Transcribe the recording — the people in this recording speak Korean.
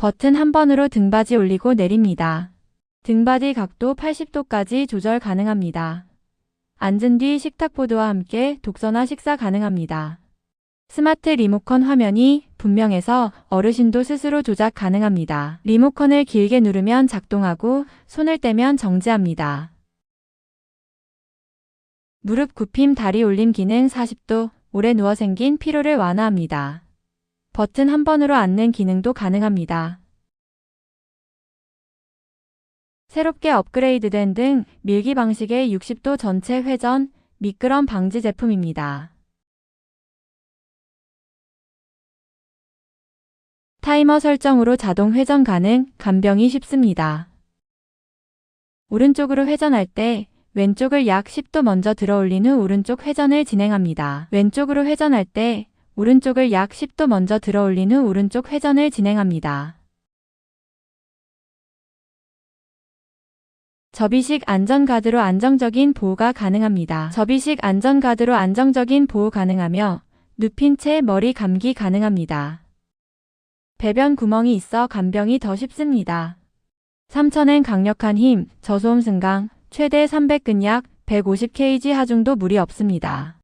버튼 한 번으로 등받이 올리고 내립니다. 등받이 각도 80도까지 조절 가능합니다. 앉은 뒤 식탁보드와 함께 독서나 식사 가능합니다. 스마트 리모컨 화면이 분명해서 어르신도 스스로 조작 가능합니다. 리모컨을 길게 누르면 작동하고 손을 떼면 정지합니다. 무릎 굽힘 다리 올림 기능 40도 오래 누워 생긴 피로를 완화합니다. 버튼 한 번으로 앉는 기능도 가능합니다. 새롭게 업그레이드된 등 밀기 방식의 60도 전체 회전, 미끄럼 방지 제품입니다. 타이머 설정으로 자동 회전 가능, 간병이 쉽습니다. 오른쪽으로 회전할 때 왼쪽을 약 10도 먼저 들어 올린 후 오른쪽 회전을 진행합니다. 왼쪽으로 회전할 때 오른쪽을 약 10도 먼저 들어 올린 후 오른쪽 회전을 진행합니다. 접이식 안전가드로 안정적인 보호가 가능합니다. 접이식 안전가드로 안정적인 보호 가능하며 눕힌 채 머리 감기 가능합니다. 배변 구멍이 있어 간병이 더 쉽습니다. 3천엔 강력한 힘, 저소음 승강, 최대 300근약, 150kg 하중도 무리 없습니다.